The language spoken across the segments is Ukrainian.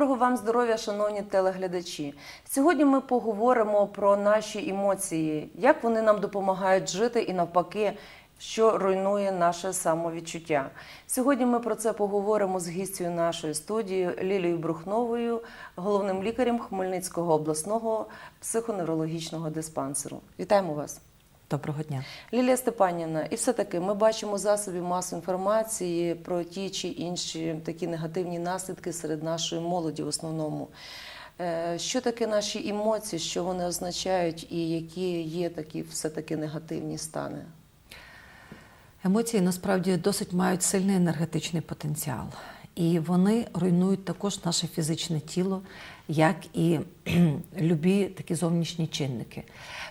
Доброго вам здоров'я, шановні телеглядачі. Сьогодні ми поговоримо про наші емоції, як вони нам допомагають жити і навпаки, що руйнує наше самовідчуття. Сьогодні ми про це поговоримо з гістю нашої студії Лілією Брухновою, головним лікарем Хмельницького обласного психоневрологічного диспансеру. Вітаємо вас! Доброго дня. Лілія Степанівна, і все-таки ми бачимо засобі масової інформації про ті чи інші такі негативні наслідки серед нашої молоді в основному. Е, Що таке наші емоції, що вони означають, і які є такі все-таки негативні стани? Емоції насправді досить мають сильний енергетичний потенціал, і вони руйнують також наше фізичне тіло, як і любі такі зовнішні чинники.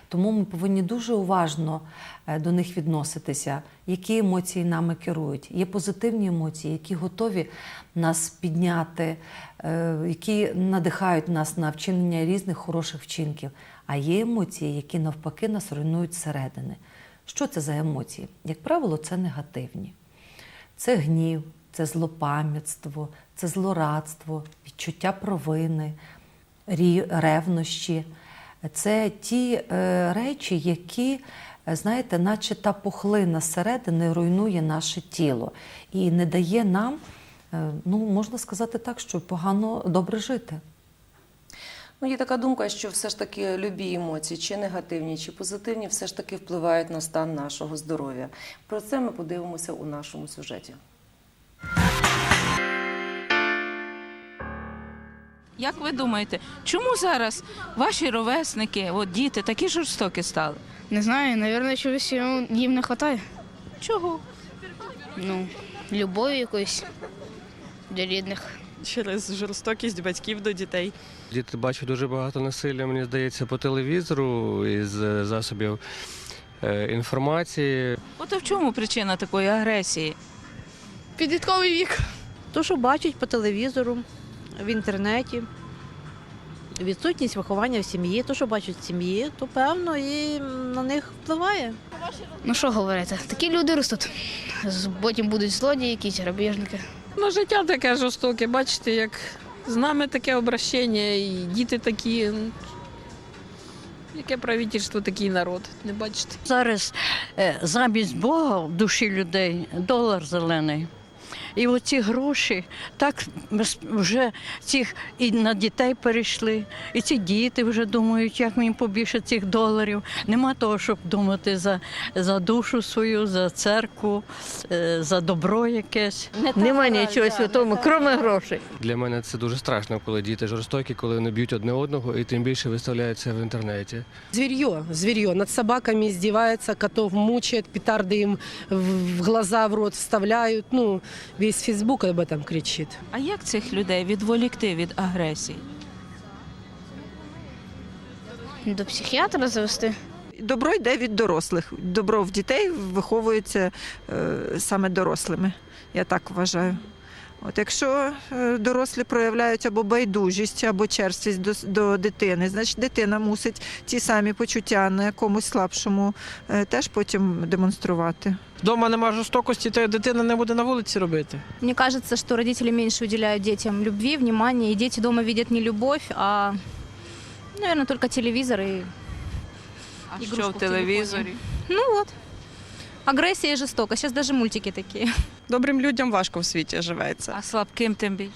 Тому ми повинні дуже уважно е, до них відноситися, які емоції нами керують. Є позитивні емоції, які готові нас підняти, е, які надихають нас на вчинення різних хороших вчинків. А є емоції, які навпаки нас руйнують зсередини. Що це за емоції? Як правило, це негативні. Це гнів, це злопам'ятство, це злорадство, відчуття провини, ревнощі. Це ті е, речі, які, е, знаєте, наче та пухлина зсередини руйнує наше тіло і не дає нам, е, ну, можна сказати так, що погано добре жити. Ну, є така думка, що все ж таки любі емоції, чи негативні, чи позитивні, все ж таки впливають на стан нашого здоров'я. Про це ми подивимося у нашому сюжеті. Як ви думаєте, чому зараз ваші ровесники, от діти, такі жорстокі стали? Не знаю, наверное, чогось їм їм не вистачає. Чого? Ну, любові якоїсь для рідних. через жорстокість батьків до дітей. Діти бачать дуже багато насилля, мені здається, по телевізору із е, засобів е, інформації. От а в чому причина такої агресії? Підлітковий вік. То, що бачать по телевізору, в інтернеті, відсутність виховання в сім'ї, то, що бачать в сім'ї, то певно і на них впливає. Ну що говорити, такі люди ростуть. Потім будуть злодії, якісь грабіжники. Ну, життя таке жорстоке, бачите, як з нами таке обращення, і діти такі. Яке правительство, такий народ, не бачите? Зараз е, замість Бога в душі людей долар зелений. І оці гроші так вже цих і на дітей перейшли, і ці діти вже думають, як мені побільше цих доларів. Нема того, щоб думати за, за душу свою, за церкву, е, за добро якесь. Немає нічого святого, крім грошей. Для мене це дуже страшно, коли діти жорстокі, коли вони б'ють одне одного і тим більше виставляють це в інтернеті. Зверье, зверье над собаками издевается, котов мучает, петарды им в в глаза, в рот вставляют. Ну, весь Фейсбук об этом кричит. А як цих людей відволікти від агресії? До психіатра завести. Добро йде від дорослих. Добро в дітей виховується е, саме дорослими. Я так вважаю. От якщо е, дорослі проявляють або байдужість, або черствість до, до дитини, значить дитина мусить ті самі почуття на якомусь слабшому е, теж потім демонструвати. Дома нема жорстокості, то дитина не буде на вулиці робити. Мне кажется, что родители меньше уделяют детям любви, внимания, и дети дома видят не любовь, а, наверное, только телевизор и А що в в телевізорі? Ну вот Агрессия и жестокость. Сейчас даже мультики такие. Добрим людям важко в світі живеться. А слабким тим більше.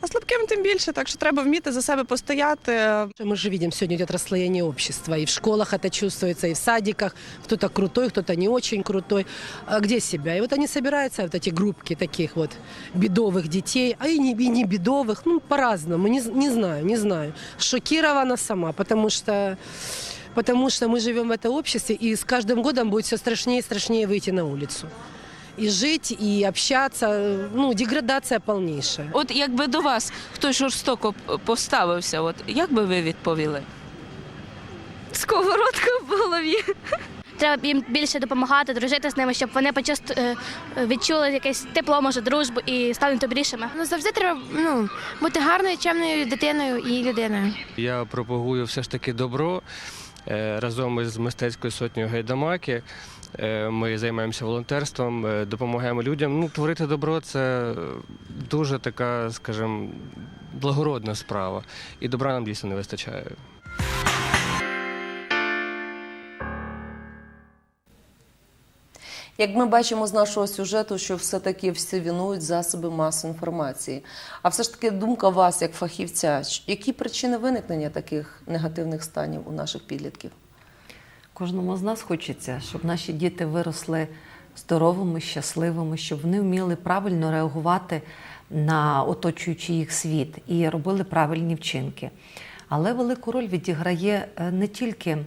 А слабким тим більше, так що треба вміти за себе постояти. Мы же видим, сегодня идет расслоение общества. И в школах это чувствуется, и в садиках. Кто-то крутой, кто-то не очень крутой. А где себя? И вот они собираются, вот эти группки таких вот бедовых детей, а и не, и не бедовых, ну, по-разному. Не, з- не знаю, не знаю. Шокирована сама, потому что потому что мы живем в этом обществе, и с каждым годом будет все страшнее и страшнее выйти на улицу. И жить, и общаться, ну, деградация полнейшая. От якби до вас хтось жорстоко п- поставився, от як би ви відповіли? Сковородка в голові. Треба їм більше допомагати, дружити з ними, щоб вони почувств- е, відчули якесь тепло, може, дружбу і стануть добрішими. Ну завжди треба ну, бути гарною, чемною дитиною і людиною. Я пропагую все ж таки добро. Е, Разом із мистецькою сотнею Гайдамаки е, ми займаємося волонтерством, допомагаємо людям. Ну, творити добро це дуже така, скажімо, благородна справа. І добра нам дійсно не вистачає. Як ми бачимо з нашого сюжету, що все-таки всі вінують засоби масової інформації. А все ж таки думка вас, як фахівця, які причини виникнення таких негативних станів у наших підлітків? Кожному з нас хочеться, щоб наші діти виросли здоровими, щасливими, щоб вони вміли правильно реагувати на оточуючий їх світ і робили правильні вчинки. Але велику роль відіграє е, не тільки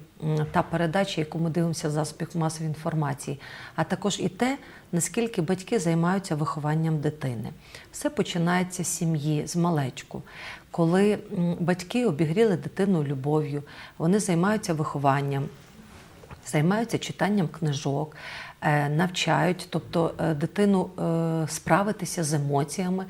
та передача, яку ми дивимося в засобах масової інформації, а також і те, наскільки батьки займаються вихованням дитини. Все починається з сім'ї, з малечку. Коли батьки обігріли дитину любов'ю, вони займаються вихованням, займаються читанням книжок, е, навчають, тобто е, дитину е, справитися з емоціями.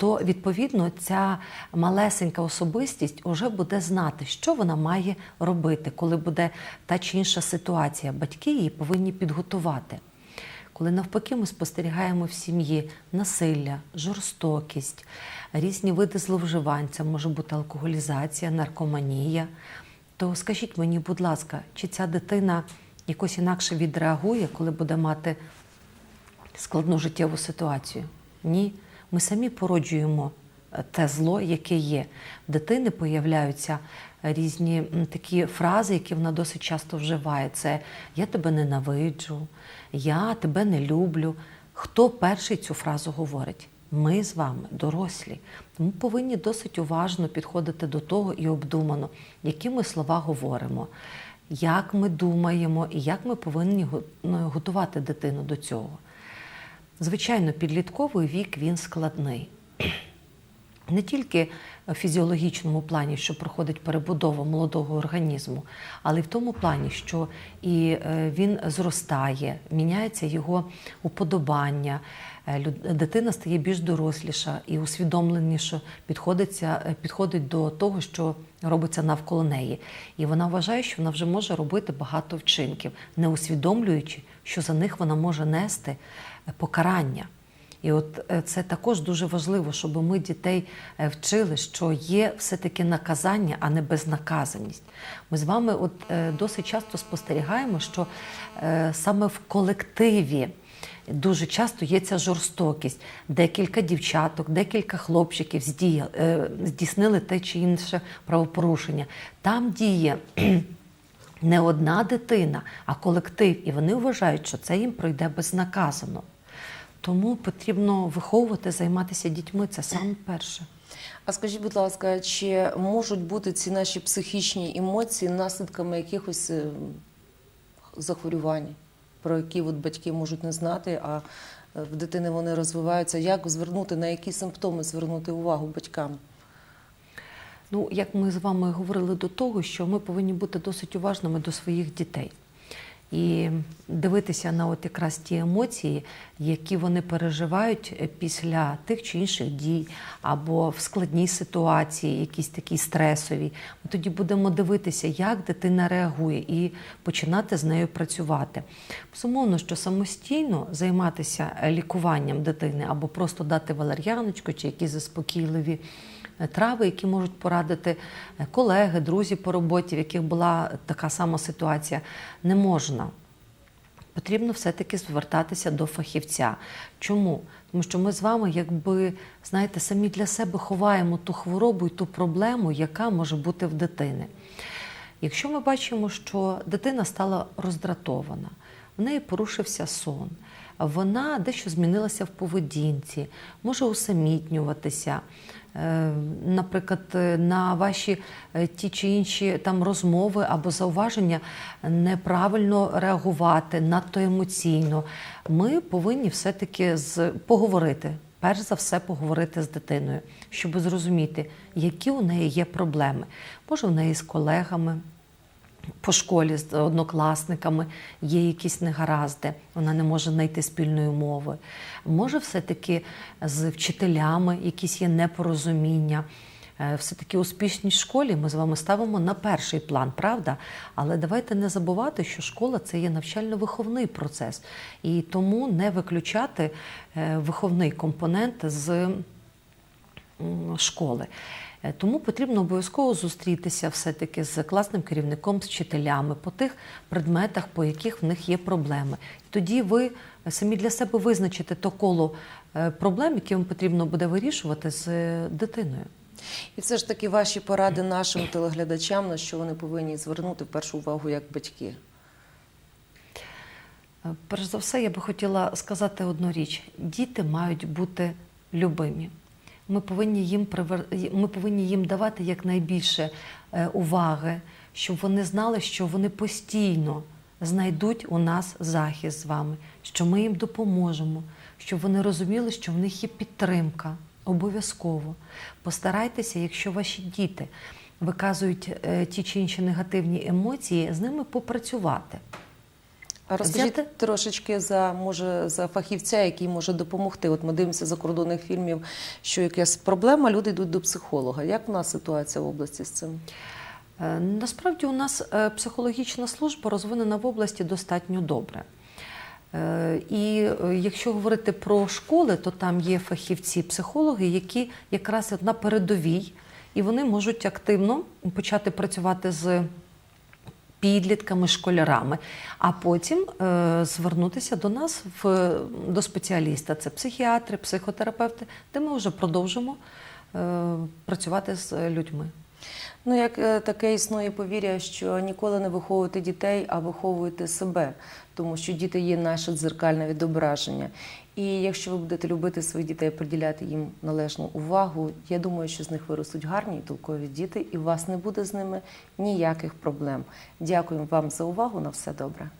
То відповідно ця малесенька особистість вже буде знати, що вона має робити, коли буде та чи інша ситуація. Батьки її повинні підготувати. Коли навпаки ми спостерігаємо в сім'ї насилля, жорстокість, різні види зловживань, це може бути алкоголізація, наркоманія, то скажіть мені, будь ласка, чи ця дитина якось інакше відреагує, коли буде мати складну життєву ситуацію? Ні. Ми самі породжуємо е, те зло, яке є. В дитини появляються різні такі фрази, які вона досить часто вживає. Це я тебе ненавиджу, я тебе не люблю. Хто перший цю фразу говорить? Ми з вами, дорослі. Тому повинні досить уважно підходити до того і обдумано, які ми слова говоримо, як ми думаємо і як ми повинні ну, готувати дитину до цього. Звичайно, підлітковий вік він складний. Не тільки в фізіологічному плані, що проходить перебудова молодого організму, але й в тому плані, що і е, він зростає, міняється його уподобання, е, дитина стає більш доросліша і усвідомленіше підходиться, е, підходить до того, що робиться навколо неї. І вона вважає, що вона вже може робити багато вчинків, не усвідомлюючи, що за них вона може нести е, покарання. І от е, це також дуже важливо, щоб ми дітей е, вчили, що є все-таки наказання, а не безнаказаність. Ми з вами от досить часто спостерігаємо, що саме в колективі дуже часто є ця жорстокість. Декілька дівчаток, декілька хлопчиків здійснили те чи інше правопорушення. Там діє не одна дитина, а колектив, і вони вважають, що це їм пройде безнаказано. Тому потрібно виховувати, займатися дітьми. Це саме перше. А скажіть, будь ласка, чи можуть бути ці наші психічні емоції наслідками якихось е, захворювань, про які от батьки можуть не знати, а е, в дитини вони розвиваються? Як звернути, на які симптоми звернути увагу батькам? Ну, як ми з вами говорили до того, що ми повинні бути досить уважними до своїх дітей і дивитися на от якраз ті емоції, які вони переживають е, після тих чи інших дій, або в складній ситуації, якісь такі стресові. Ми тоді будемо дивитися, як дитина реагує, і починати з нею працювати. Безумовно, що самостійно займатися е, лікуванням дитини або просто дати валер'яночку чи якісь заспокійливі е, трави, які можуть порадити колеги, друзі по роботі, в яких була така сама ситуація, не можна. Потрібно все-таки звертатися до фахівця. Чому? Тому що ми з вами, якби знаєте, самі для себе ховаємо ту хворобу і ту проблему, яка може бути в дитини. Якщо ми бачимо, що дитина стала роздратована, в неї порушився сон, вона дещо змінилася в поведінці, може усамітнюватися. Е, Наприклад, е, на ваші е, ті чи інші там розмови або зауваження неправильно реагувати, надто емоційно. Ми повинні все-таки з поговорити. Перш за все, поговорити з дитиною, щоб зрозуміти, які у неї є проблеми. Може, у неї з колегами, по школі з однокласниками є якісь негаразди, вона не може знайти спільної мови. Може, все-таки з вчителями якісь є непорозуміння. Е, Все-таки успішність в школі ми з вами ставимо на перший план, правда? Але давайте не забувати, що школа це є навчально-виховний процес. І тому не виключати е, виховний компонент з школи. Е, Тому потрібно обов'язково зустрітися все-таки з класним керівником, з вчителями по тих предметах, по яких в них є проблеми. І тоді ви самі для себе визначите то коло е, проблем, які вам потрібно буде вирішувати з е, дитиною. І все ж таки ваші поради нашим телеглядачам, на що вони повинні звернути в першу увагу як батьки. Перш за все, я би хотіла сказати одну річ: діти мають бути любимі. Ми повинні їм привер- ми повинні їм давати якнайбільше е, уваги, щоб вони знали, що вони постійно знайдуть у нас захист з вами, що ми їм допоможемо, щоб вони розуміли, що в них є підтримка. Обов'язково постарайтеся, якщо ваші діти виказують е, ті чи інші негативні емоції, з ними попрацювати. Розкажіть Взяти- трошечки за може за фахівця, який може допомогти. От ми дивимося закордонних фільмів, що якась проблема, люди йдуть до психолога. Як в нас ситуація в області з цим? Е, Насправді у нас е, психологічна служба розвинена в області достатньо добре. Е, І якщо говорити про школи, то там є фахівці-психологи, які якраз на передовій, і вони можуть активно почати працювати з підлітками, школярами, а потім е, звернутися до нас в, до спеціаліста. Це психіатри, психотерапевти, де ми вже продовжимо е, працювати з людьми. Ну, як е, таке існує повір'я, що ніколи не виховувати дітей, а виховуєте себе, тому що діти є наше дзеркальне відображення. І якщо ви будете любити своїх дітей, приділяти їм належну увагу, я думаю, що з них виростуть гарні і толкові діти, і у вас не буде з ними ніяких проблем. Дякую вам за увагу. На все добре.